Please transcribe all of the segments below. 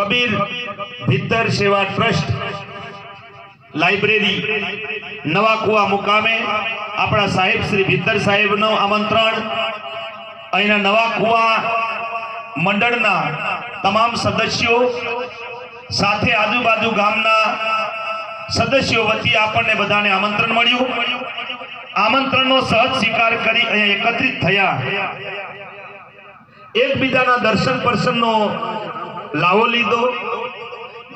કબીર ભીતર સેવા trust library નવા કુવા મુકામે આપણા સાહેબ શ્રી ભીતર સાહેબનું આમંત્રણ. અહીંના નવા કુવા મંડળના તમામ સદસ્યો સાથે આજુબાજુ ગામના સદસ્યો વતી આપણને બધાને આમંત્રણ મળ્યું. આમંત્રણનો સહજ સ્વીકાર કરી અહીંયા એકત્રિત થયા. એકબીજાના દર્શન પરસનનો લાવો લીધો.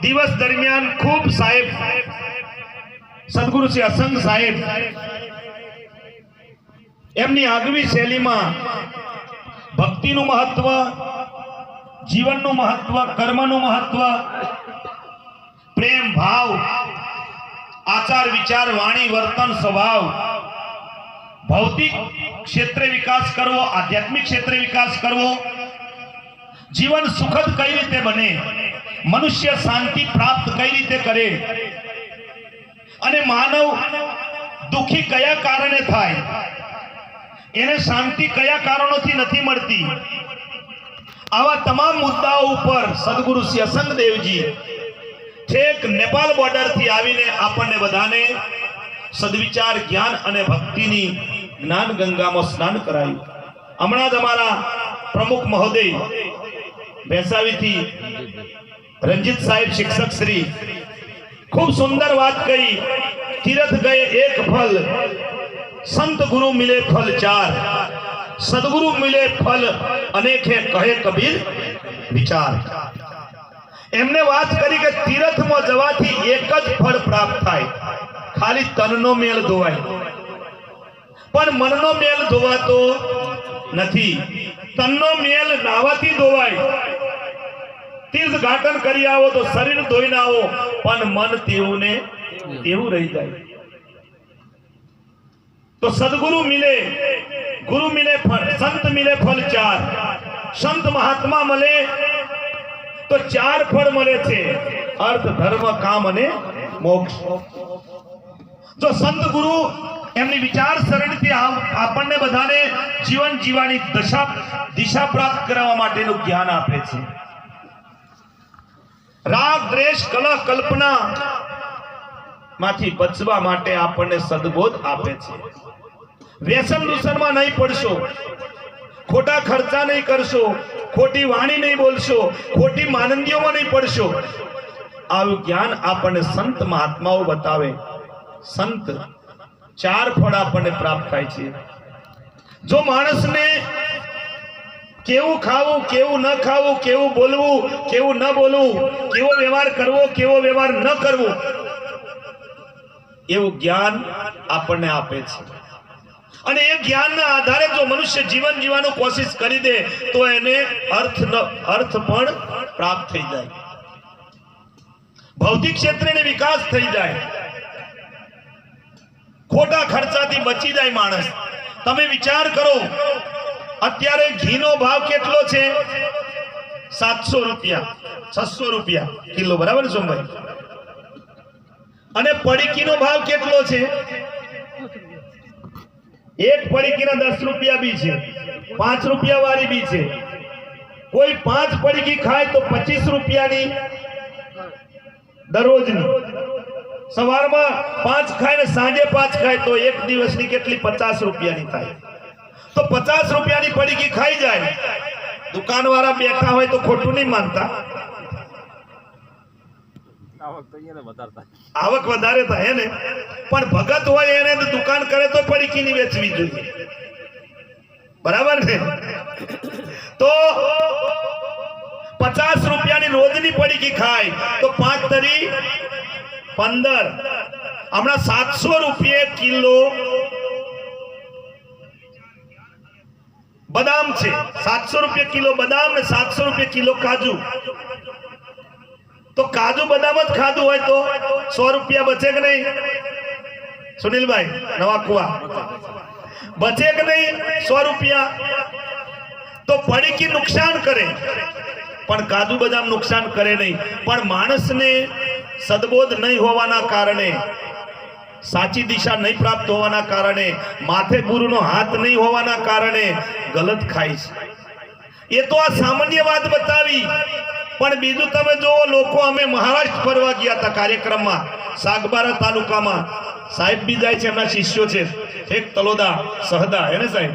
દિવસ દરમિયાન ખૂબ સાહેબ. સદગુરુ શ્રી અસંગ સાહેબ. એમની આગવી શૈલીમાં ભક્તિનું મહત્વ, જીવનનું મહત્વ, કર્મનું મહત્વ, પ્રેમ, ભાવ, આચાર, વિચાર, વાણી, વર્તન, સ્વભાવ, ભૌતિક ક્ષેત્રે વિકાસ કરવો, આધ્યાત્મિક ક્ષેત્રે વિકાસ કરવો જીવન સુખદ કઈ રીતે બને? મનુષ્ય શાંતિ પ્રાપ્ત કઈ રીતે કરે? અને માનવ દુખી કયા કારણે થાય? એને શાંતિ કયા કારણોથી નથી મળતી? આવા તમામ મુદ્દાઓ ઉપર સદગુરુ શ્રી અસંગ ઠેક નેપાલ બોર્ડરથી આવીને આપણને બધાને સદવિચાર, જ્ઞાન અને ભક્તિની જ્ઞાન ગંગામાં સ્નાન કરાયું. હમણાં જ અમારા પ્રમુખ મહોદય ભેસાવીથી રંજીત સાહેબ શિક્ષક શ્રી ખૂબ સુંદર વાત કહી તીરથ ગયે એક ફલ સંત ગુરુ મિલે ફલ ચાર સદગુરુ મિલે ફલ અનેક હે કહે કબીર વિચાર એમને વાત કરી કે તીરથમાં જવાથી એક જ ફળ પ્રાપ્ત થાય ખાલી તનનો મેળ ધોવાય પણ મનનો મેલ ધોવાતો નથી તનનો મેલ નાવાથી ધોવાય. તીર્થ ઘાટન કરી આવો તો શરીર ધોઈને આવો, પણ મન તેવું તેવું રહી જાય. તો સદગુરુ મિલે, ગુરુ મિલે ફળ, સંત મિલે ફળ ચાર. સંત મહાત્મા મળે તો ચાર ફળ મળે છે. અર્થ ધર્મ કામ અને મોક્ષ. જો સંત ગુરુ એમની વિચાર સરળથી આપણને બધાને જીવન જીવવાની દશા દિશા પ્રાપ્ત કરવા માટેનું જ્ઞાન આપે છે. રાગ, દ્વેષ કલા કલ્પના માંથી બચવા માટે આપણને સદબોધ આપે છે. વ્યસન દૂષણમાં નહીં પડશો. ખોટા ખર્ચા નહીં કરશો. ખોટી વાણી નહીં બોલશો. ખોટી માનંદીઓમાં નહીં પડશો. આવું જ્ઞાન આપણને સંત મહાત્માઓ બતાવે. સંત ચાર ફળ આપણને પ્રાપ્ત થાય છે. જો માણસને કેવું ખાવું, કેવું ન ખાવું, કેવું બોલવું, કેવું ન બોલવું, કેવો વ્યવહાર કરવો, કેવો વ્યવહાર ન કરવો, એવું જ્ઞાન આપણને આપે છે. અને એ જ્ઞાનના આધારે જો મનુષ્ય જીવન જીવવાનું કોશિશ કરી દે, તો એને અર્થ અર્થ પણ પ્રાપ્ત થઈ જાય. ભૌતિક ક્ષેત્રે વિકાસ થઈ જાય. ખોટા ખર્ચાથી બચી જાય માણસ. તમે વિચાર કરો, અત્યારે ઘીનો ભાવ કેટલો છે? સાતસો રૂપિયા, છસો રૂપિયા કિલો, બરાબર સોમભાઈ? અને પડીકીનો ભાવ કેટલો છે? એક પડીકીના દસ રૂપિયા બી છે, પાંચ રૂપિયા વાળી બી છે. કોઈ પાંચ પડીકી ખાય તો પચીસ રૂપિયાની, દરરોજની. સવારમાં પાંચ ખાય ને સાંજે પાંચ ખાય તો એક દિવસની કેટલી પચાસ રૂપિયાની થાય? તો પચાસ રૂપિયાની પડીકી ખાઈ જાય. દુકાન વાળા બેઠા હોય તો ખોટું નહીં માનતા. આવક વધારે થાય ને. પણ ભગત હોય એને દુકાન કરે તો પડીકીની વેચવી જોઈએ. બરાબર ને? તો પચાસ રૂપિયાની રોજની પડીકી ખાય તો પાંચ તરી પંદર. હમણાં સાતસો રૂપિયે કિલો બદામ છે. સાતસો રૂપિયા કિલો બદામ ને સાતસો રૂપિયા કિલો કાજુ. તો કાજુ બદામ જ ખાધું હોય તો સો રૂપિયા બચે કે નહીં? સુનિલભાઈ, નવા કુવા. બચે કે નહીં સો રૂપિયા? તો પડીકી નુકસાન કરે. પણ કાજુ બદામ નુકસાન કરે નહીં. પણ માણસને સદબોધ નહીં હોવાના કારણે, સાચી દિશા નહીં પ્રાપ્ત હોવાના કારણે, માથે ગુરુનો હાથ નહીં હોવાના કારણે ગલત ખાય છે. એ તો આ સામાન્ય વાત બતાવી, પણ બીજું તમે જોવો, લોકો અમે મહારાષ્ટ્ર ફરવા ગયા હતા કાર્યક્રમમાં, સાગબારા તાલુકામાં. સાહેબ બી જાય છે, એમના શિષ્યો છે. એક તલોદા સહદા, એને સાહેબ?